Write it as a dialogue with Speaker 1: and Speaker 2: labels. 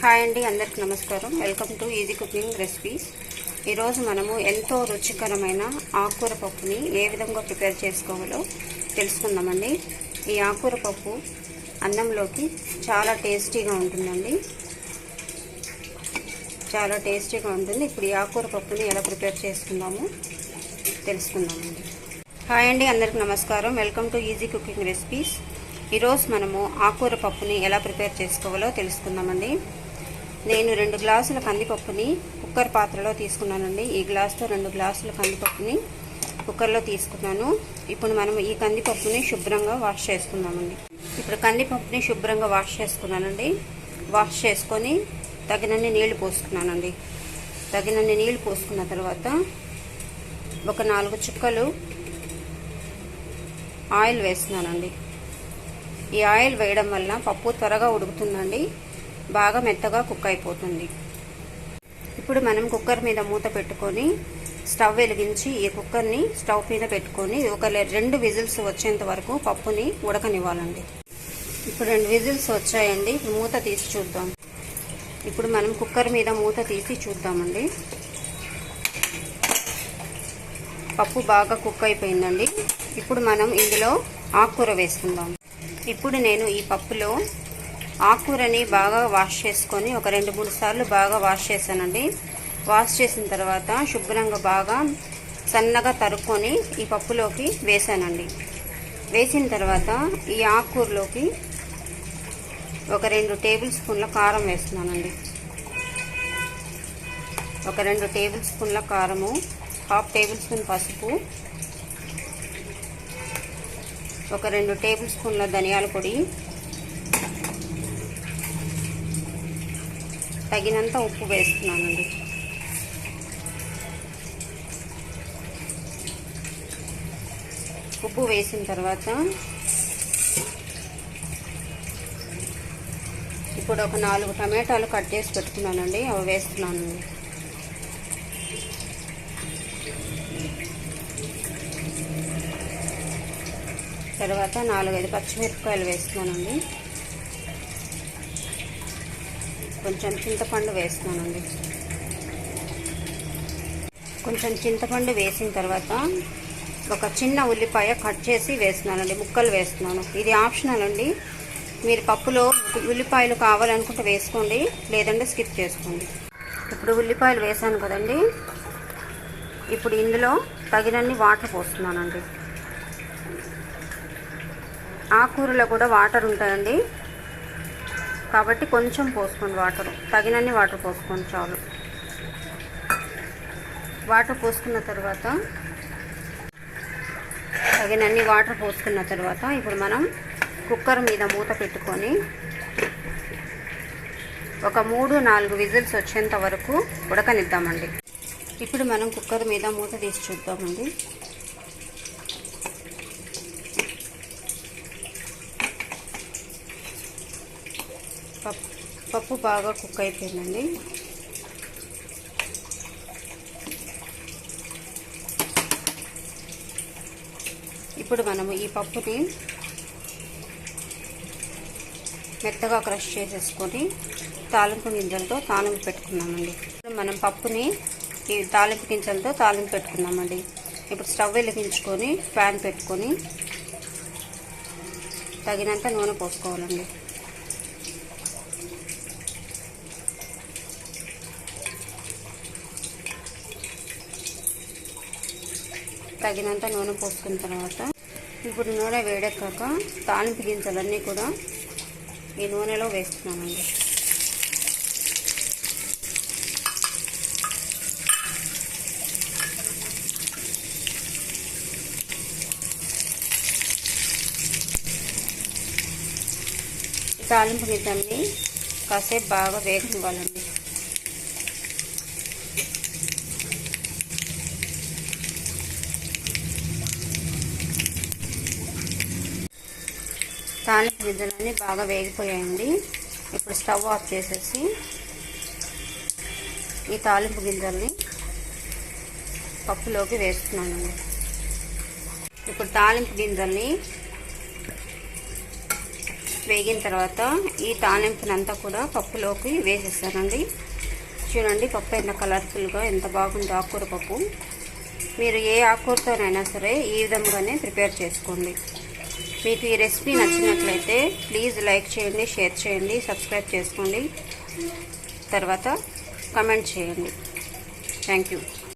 Speaker 1: Hi అండి అందరికి నమస్కారం. Welcome to easy cooking recipes. ఈరోజు మనము ఎంతో రుచికరమైన ఆకుకూర పప్పుని ఏ విధంగా ప్రిపేర్ చేసుకోవాలో తెలుసుకుందామండి. ఈ ఆకుకూర పప్పు అన్నంలోకి చాలా టేస్టీగా ఉంటుందండి. చాలా టేస్టీగా ఉంటుంది. ఇప్పుడు ఈ ఆకుకూర పప్పుని ఎలా ప్రిపేర్ చేసుకుందాము తెలుసుకుందామండి. హాయ్ అండి అందరికి నమస్కారం. Welcome to easy cooking recipes. ఈరోజు మనము ఆకుకూర పప్పుని ఎలా ప్రిపేర్ చేసుకోవాలో తెలుసుకుందామండి. నేను రెండు గ్లాసుల కందిపప్పుని కుక్కర్ పాత్రలో తీసుకున్నానండి. ఈ గ్లాస్తో రెండు గ్లాసుల కందిపప్పుని కుక్కర్లో తీసుకున్నాను. ఇప్పుడు మనం ఈ కందిపప్పుని శుభ్రంగా వాష్ చేసుకుందామండి. ఇప్పుడు కందిపప్పుని శుభ్రంగా వాష్ చేసుకున్నానండి. వాష్ చేసుకొని తగినన్ని నీళ్ళు పోసుకున్నానండి. తగినన్ని నీళ్ళు పోసుకున్న తర్వాత ఒక నాలుగు చుక్కలు ఆయిల్ వేస్తున్నానండి. ఈ ఆయిల్ వేయడం వల్ల పప్పు త్వరగా ఉడుకుతుందండి. బాగా మెత్తగా కుక్ అయిపోతుంది. ఇప్పుడు మనం కుక్కర్ మీద మూత పెట్టుకొని స్టవ్ వెలిగించి ఈ కుక్కర్ని స్టవ్ మీద పెట్టుకొని ఒక రెండు విజిల్స్ వచ్చేంత వరకు పప్పుని ఉడకనివ్వాలండి. ఇప్పుడు రెండు విజిల్స్ వచ్చాయండి. మూత తీసి చూద్దాం. ఇప్పుడు మనం కుక్కర్ మీద మూత తీసి చూద్దామండి. పప్పు బాగా కుక్ అయిపోయిందండి. ఇప్పుడు మనం ఇందులో ఆకుకూర వేసుకుందాం. ఇప్పుడు నేను ఈ పప్పులో ఆకుకూరని బాగా వాష్ చేసుకొని ఒక రెండు మూడు సార్లు బాగా వాష్ చేశానండి. వాష్ చేసిన తర్వాత శుభ్రంగా బాగా సన్నగా తరుక్కొని ఈ పప్పులోకి వేసానండి వేసిన తర్వాత ఈ ఆకుకూరలోకి ఒక రెండు టేబుల్ స్పూన్ల కారం వేస్తున్నానండి. ఒక రెండు టేబుల్ స్పూన్ల కారము హాఫ్ టేబుల్ స్పూన్ పసుపు ఒక రెండు టేబుల్ స్పూన్ల ధనియాల పొడి తగినంత ఉప్పు వేస్తున్నానండి. ఉప్పు వేసిన తర్వాత ఇప్పుడు ఒక నాలుగు టమాటాలు కట్ చేసి పెట్టుకున్నానండి అవి వేస్తున్నానండి తర్వాత నాలుగైదు పచ్చిమిరపకాయలు వేస్తున్నానండి. కొంచెం చింతపండు వేస్తున్నానండి. కొంచెం చింతపండు వేసిన తర్వాత ఒక చిన్న ఉల్లిపాయ కట్ చేసి వేస్తున్నానండి ముక్కలు వేస్తున్నాను. ఇది ఆప్షనల్ అండి. మీరు పప్పులో ఉల్లిపాయలు కావాలనుకుంటే వేసుకోండి లేదంటే స్కిప్ చేసుకోండి. ఇప్పుడు ఉల్లిపాయలు వేసాను కదండి. ఇప్పుడు ఇందులో తగినన్ని వాటర్ పోస్తున్నానండి. ఆకుకూరలో కూడా వాటర్ ఉంటాయండి. కాబట్టి కొంచెం పోసుకోండి వాటర్. తగినన్ని వాటర్ పోసుకోండి చాలు. వాటర్ పోసుకున్న తర్వాత తగినన్ని వాటర్ పోసుకున్న తర్వాత ఇప్పుడు మనం కుక్కర్ మీద మూత పెట్టుకొని ఒక మూడు నాలుగు విజిల్స్ వచ్చేంత వరకు ఉడకనిద్దామండి. ఇప్పుడు మనం కుక్కర్ మీద మూత తీసి చూద్దామండి పప్పు పప్పు బాగా కుక్ అయిపోయిందండి. ఇప్పుడు మనము ఈ పప్పుని మెత్తగా క్రష్ చేసేసుకొని తాలింపు గింజలతో తాలింపు పెట్టుకున్నామండి. మనం పప్పుని ఈ తాలింపు గింజలతో తాలింపు పెట్టుకున్నామండి. ఇప్పుడు స్టవ్ వెలిగించుకొని ప్యాన్ పెట్టుకొని తగినంత నూనె పోసుకోవాలండి. తగినంత నూనె పోసుకున్న తర్వాత ఇప్పుడు నూనె వేడెక్కాక తాలింపు గింజలన్నీ కూడా ఈ నూనెలో వేస్తున్నామండి తాలింపు గింజల్ని కాసేపు బాగా వేగనివ్వాలండి. తాలింపు గింజలన్నీ బాగా వేగిపోయాయండి. ఇప్పుడు స్టవ్ ఆఫ్ చేసేసి ఈ తాలింపు గింజల్ని పప్పులోకి వేస్తున్నానండి. ఇప్పుడు తాలింపు గింజల్ని వేగిన తర్వాత ఈ తాలింపునంతా కూడా పప్పులోకి వేసేస్తానండి చూడండి పప్పు ఎంత కలర్ఫుల్గా ఎంత బాగుందో ఆకుకూర పప్పు. మీరు ఏ ఆకుకూరతోనైనా సరే ఈ విధంగానే ప్రిపేర్ చేసుకోండి. మీకు ఈ రెసిపీ నచ్చినట్లయితే ప్లీజ్ లైక్ చేయండి షేర్ చేయండి సబ్స్క్రైబ్ చేసుకోండి. తర్వాత కమెంట్ చేయండి. Thank you.